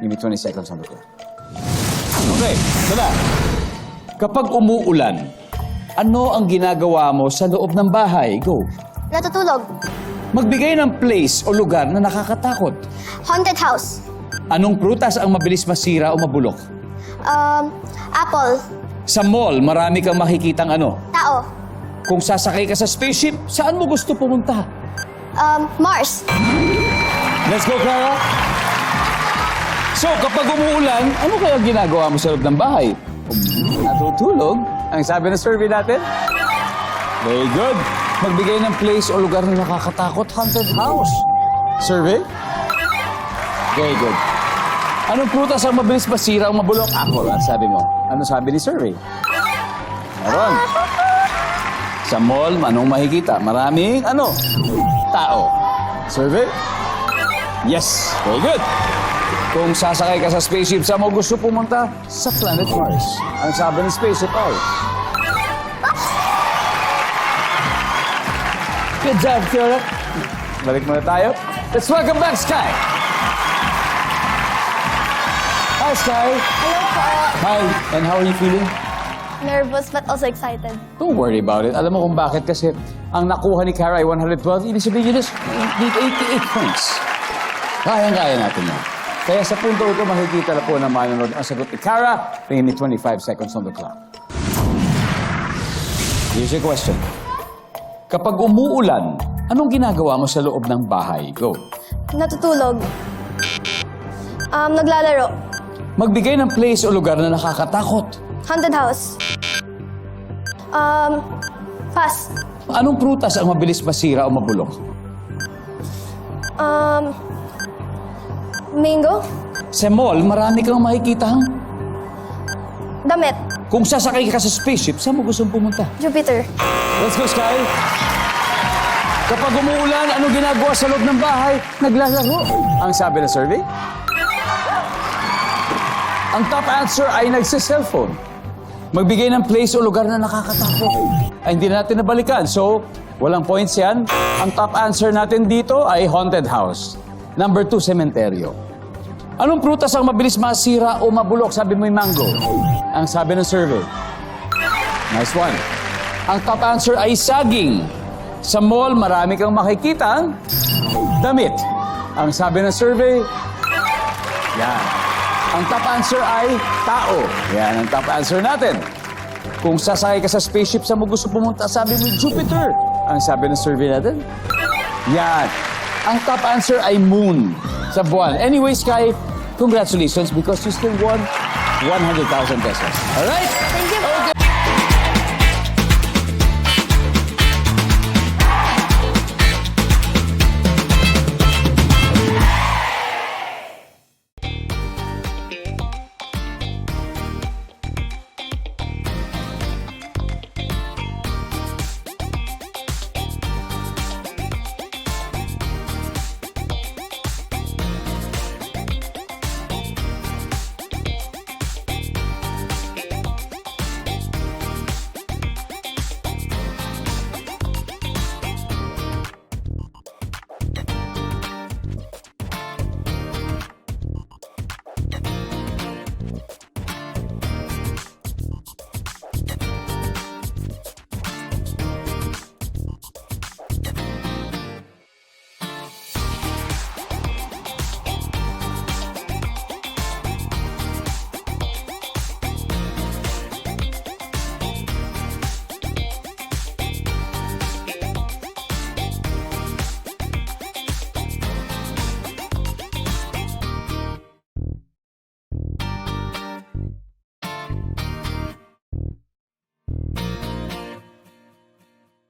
Give me 20 seconds on the clock. Okay, ito na. Kapag umuulan, ano ang ginagawa mo sa loob ng bahay? Go. Natutulog. Magbigay ng place o lugar na nakakatakot. Haunted house. Anong prutas ang mabilis masira o mabulok? Um, apple. Sa mall, marami kang makikitang ano. Tao. Kung sasakay ka sa spaceship, saan mo gusto pumunta? Um, Mars. Let's go, Clara. So, kapag umuulan, ano kaya ginagawa mo sa loob ng bahay? Natutulog. Ang sabi ng survey natin? Very good. Magbigay ng place o lugar na nakakatakot, haunted house. Survey? Very good. Anong prutas ang mabilis masira o mabulok? Apple, ang sabi mo. Ano sabi ni survey? Meron. Sa mall, anong makikita? Maraming, ano? Tao. Survey? Yes. Very good. Kung sasakay ka sa spaceship, saan mo gusto pumunta? Sa planet Mars. Ang sabi ng spaceship ay... Good job, Fiora. Balik muna tayo. Let's welcome back, Sky. Hi, Sky. Hello po. Hi. And how are you feeling? Nervous but also excited. Don't worry about it. Alam mo kung bakit? Kasi ang nakuha ni Kara ay 112. Ibig sabihin yun is need 88 points. Kayang-kaya natin yan. Kaya sa punto ito, makikita na po na manonood ang sagot ni Kara. Tingin ni 25 seconds on the clock. Here's your question. Kapag umuulan, anong ginagawa mo sa loob ng bahay? Go. Natutulog. Um, naglalaro. Magbigay ng place o lugar na nakakatakot. Haunted house. Um, fast. Anong prutas ang mabilis masira o mabulok? Um, mango. Sa mall, marami kang makikitang Damit. Kung sasakay ka sa spaceship, saan mo gustong pumunta? Jupiter. Let's go, Sky! Kapag umuulan, ano ginagawa sa loob ng bahay? Naglalaro. Ang sabi ng survey? Ang top answer ay nagsa-cellphone. Magbigay ng place o lugar na nakakatakot. Ay, hindi na natin nabalikan. So, walang points yan. Ang top answer natin dito ay haunted house. Number two, sementeryo. Anong prutas ang mabilis masira o mabulok? Sabi mo yung mango. Ang sabi ng survey. Nice one. Ang top answer ay saging. Sa mall, marami kang makikita damit. Ang sabi ng survey, yan. Ang top answer ay tao. Yan ang top answer natin. Kung sasakay ka sa spaceship, sa mo gusto pumunta? Sabi mo, Jupiter. Ang sabi ng survey natin, yan. Ang top answer ay moon sa buwan. Anyway, Sky, congratulations because you still won 100,000 pesos. Alright? Thank you. Okay.